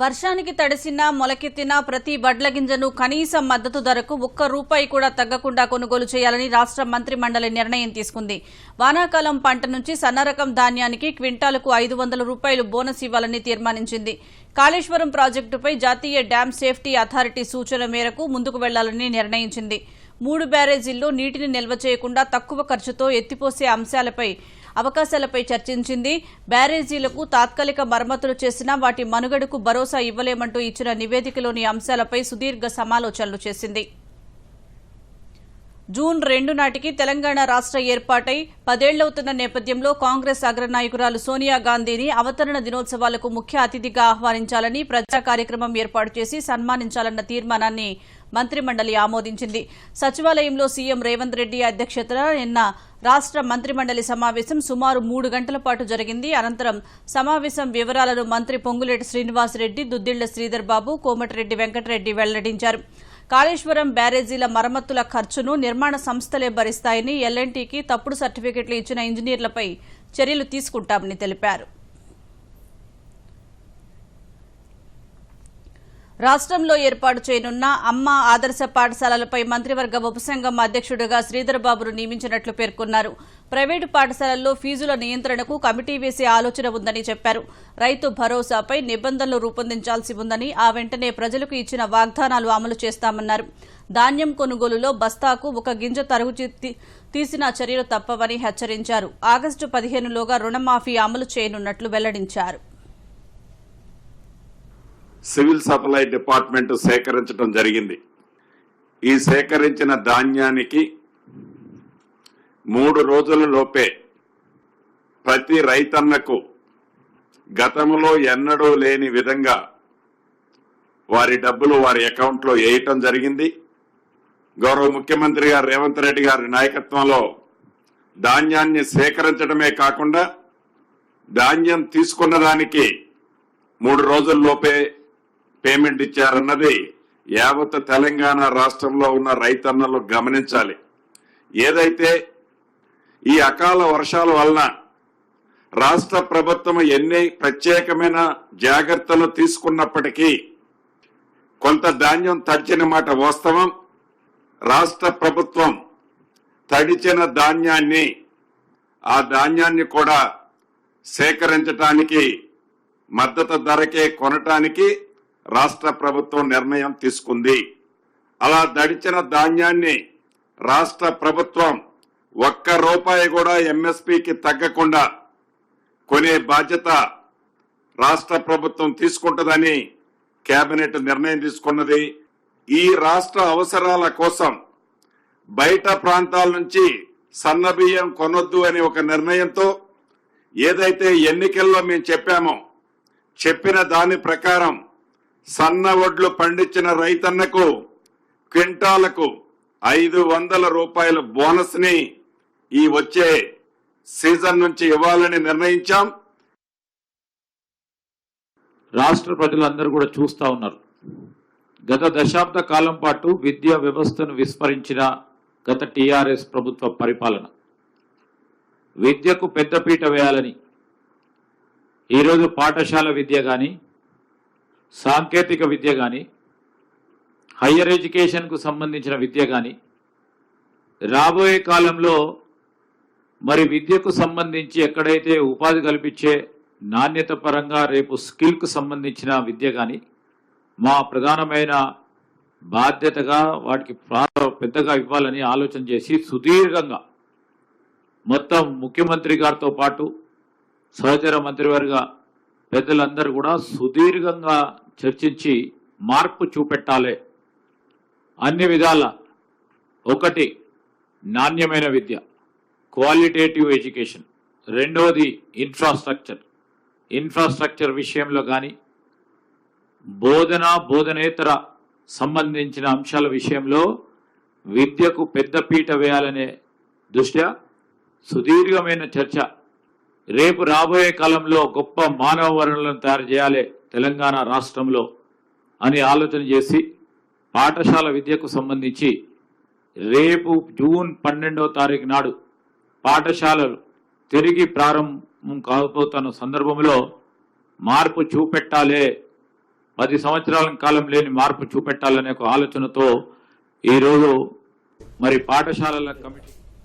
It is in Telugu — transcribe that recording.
వర్షానికి తడిసినా మొలకెత్తిన ప్రతి వడ్ల గింజను కనీస మద్దతు ధరకు ఒక్క రూపాయి కూడా తగ్గకుండా కొనుగోలు చేయాలని రాష్ట్ర మంత్రి మండలి నిర్ణయం తీసుకుంది. వానాకాలం పంట నుంచి సన్నరకం ధాన్యానికి క్వింటాలకు ఐదు వందల రూపాయలు బోనస్ ఇవ్వాలని తీర్మానించింది. కాళేశ్వరం ప్రాజెక్టుపై జాతీయ డ్యాం సేఫ్టీ అథారిటీ సూచన మేరకు ముందుకు వెళ్ళాలని నిర్ణయించింది. మూడు బ్యారేజీల్లో నీటిని నిల్వ చేయకుండా తక్కువ ఖర్చుతో ఎత్తిపోసే అంశాలపై అవకాశాలపై చర్చించింది. బ్యారేజీలకు తాత్కాలిక మరమ్మతులు చేసినా వాటి మనుగడకు భరోసా ఇవ్వలేమంటూ ఇచ్చిన నివేదికలోని అంశాలపై సుదీర్ఘ సమాలోచనలు చేసింది. జూన్ రెండు నాటికి తెలంగాణ రాష్ట్ర ఏర్పాటై పదేళ్ళవుతున్న నేపథ్యంలో కాంగ్రెస్ అగ్రనాయకురాలు సోనియా గాంధీని అవతరణ దినోత్సవాలకు ముఖ్య అతిథిగా ఆహ్వానించాలని ప్రజా కార్యక్రమం ఏర్పాటు చేసి సన్మానించాలన్న తీర్మానాన్ని మంత్రిమండలి ఆమోదించింది. సచివాలయంలో సీఎం రేవంత్ రెడ్డి అధ్యక్షతన నిన్న రాష్ట్ర మంత్రిమండలి సమావేశం సుమారు మూడు గంటల పాటు జరిగింది. అనంతరం సమావేశం వివరాలను మంత్రి పొంగులేటి శ్రీనివాసరెడ్డి దుద్దిళ్ళ శ్రీధర్ బాబు కోమటిరెడ్డి వెంకటరెడ్డి వెల్లడించారు. కాళేశ్వరం బ్యారేజీల మరమ్మతుల ఖర్చును నిర్మాణ సంస్థలే భరిస్తాయని ఎల్ఎన్టీకి తప్పుడు సర్టిఫికెట్లు ఇచ్చిన ఇంజనీర్లపై చర్యలు తీసుకుంటామని తెలిపారు. రాష్ట్రంలో ఏర్పాటు చేయనున్న అమ్మ ఆదర్శ పాఠశాలలపై మంత్రివర్గ ఉపసంఘం అధ్యక్షుడిగా శ్రీధర్బాబును నియమించినట్లు పేర్కొన్నారు. ప్రైవేటు పాఠశాలల్లో ఫీజుల నియంత్రణకు కమిటీ వేసే ఆలోచన ఉందని చెప్పారు. రైతు భరోసాపై నిబంధనలు రూపొందించాల్సి ఉందని ఆ వెంటనే ప్రజలకు ఇచ్చిన వాగ్దానాలు అమలు చేస్తామన్నారు. ధాన్యం కొనుగోలులో బస్తాకు ఒక గింజ తరుగు తీ- తీసిన చర్యలు తప్పవని హెచ్చరించారు. ఆగస్టు పదిహేనులోగా రుణమాఫీ అమలు చేయనున్నట్లు వెల్లడించారు. సివిల్ సప్లై డిపార్ట్మెంట్ సేకరించడం జరిగింది. ఈ సేకరించిన ధాన్యానికి మూడు రోజుల లోపే ప్రతి రైతన్నకు గతంలో ఎన్నడూ లేని విధంగా వారి డబ్బులు వారి అకౌంట్లో వేయటం జరిగింది. గౌరవ ముఖ్యమంత్రి గారు రేవంత్ రెడ్డి గారి నాయకత్వంలో ధాన్యాన్ని సేకరించడమే కాకుండా ధాన్యం తీసుకున్న దానికి మూడు రోజుల్లోపే పేమెంట్ ఇచ్చారన్నది యావత్ తెలంగాణ రాష్ట్రంలో ఉన్న రైతన్నలు గమనించాలి. ఏదైతే ఈ అకాల వర్షాల వలన రాష్ట్ర ప్రభుత్వం ఎన్ని ప్రత్యేకమైన జాగ్రత్తలు తీసుకున్నప్పటికీ కొంత ధాన్యం తడిచిన మాట వాస్తవం. రాష్ట్ర ప్రభుత్వం తడిచిన ధాన్యాన్ని ఆ ధాన్యాన్ని కూడా సేకరించటానికి మద్దతు ధరకే కొనటానికి రాష్ట్ర ప్రభుత్వం నిర్ణయం తీసుకుంది. అలా దడిచిన ధాన్యాన్ని రాష్ట్ర ప్రభుత్వం ఒక్క రూపాయి కూడా ఎంఎస్పీకి తగ్గకుండా కొనే బాధ్యత రాష్ట్ర ప్రభుత్వం తీసుకుంటుందని కేబినెట్ నిర్ణయం తీసుకున్నది. ఈ రాష్ట్ర అవసరాల కోసం బయట ప్రాంతాల నుంచి సన్న బియ్యం కొనొద్దు అనే ఒక నిర్ణయంతో ఏదైతే ఎన్నికల్లో మేము చెప్పామో చెప్పిన దాని ప్రకారం సన్న వడ్లు పండించిన రైతన్నకు క్వింటాలకు ఐదు వందల రూపాయల బోనస్ని ఈ వచ్చే సీజన్ నుంచి ఇవ్వాలని నిర్ణయించాం. రాష్ట్ర ప్రజలందరూ కూడా చూస్తా ఉన్నారు. గత దశాబ్ద కాలం పాటు విద్యా వ్యవస్థను విస్మరించిన గత టీఆర్ఎస్ ప్రభుత్వ పరిపాలన. విద్యకు పెద్దపీట వేయాలని ఈరోజు పాఠశాల విద్య కానీ సాంకేతిక విద్య కానీ హయ్యర్ ఎడ్యుకేషన్కు సంబంధించిన విద్య కానీ రాబోయే కాలంలో మరి విద్యకు సంబంధించి ఎక్కడైతే ఉపాధి కల్పించే నాణ్యత పరంగా రేపు స్కిల్కు సంబంధించిన విద్య కానీ మా ప్రధానమైన బాధ్యతగా వాటికి ప్రా- పెద్దగా ఇవ్వాలని ఆలోచన చేసి సుదీర్ఘంగా మొత్తం ముఖ్యమంత్రి గారితో పాటు సహచర మంత్రివర్గ పెద్దలందరూ కూడా సుదీర్ఘంగా చర్చించి మార్పు చూపెట్టాలి. అన్ని విధాల ఒకటి నాణ్యమైన విద్య క్వాలిటేటివ్ ఎడ్యుకేషన్. రెండవది ఇన్ఫ్రాస్ట్రక్చర్. ఇన్ఫ్రాస్ట్రక్చర్ విషయంలో కానీ బోధన బోధనేతర సంబంధించిన అంశాల విషయంలో విద్యకు పెద్దపీట వేయాలనే దృష్ట్యా సుదీర్ఘమైన చర్చ. రేపు రాబోయే కాలంలో గొప్ప మానవ వనరులను తయారు చేయాలి తెలంగాణ రాష్ట్రంలో అని ఆలోచన చేసి పాఠశాల విద్యకు సంబంధించి రేపు జూన్ పన్నెండవ తారీఖు నాడు పాఠశాలలు తిరిగి ప్రారంభం కాకపోతున్న సందర్భంలో మార్పు చూపెట్టాలే. పది సంవత్సరాల కాలం లేని మార్పు చూపెట్టాలనే ఒక ఆలోచనతో ఈరోజు మరి పాఠశాలల కమిటీ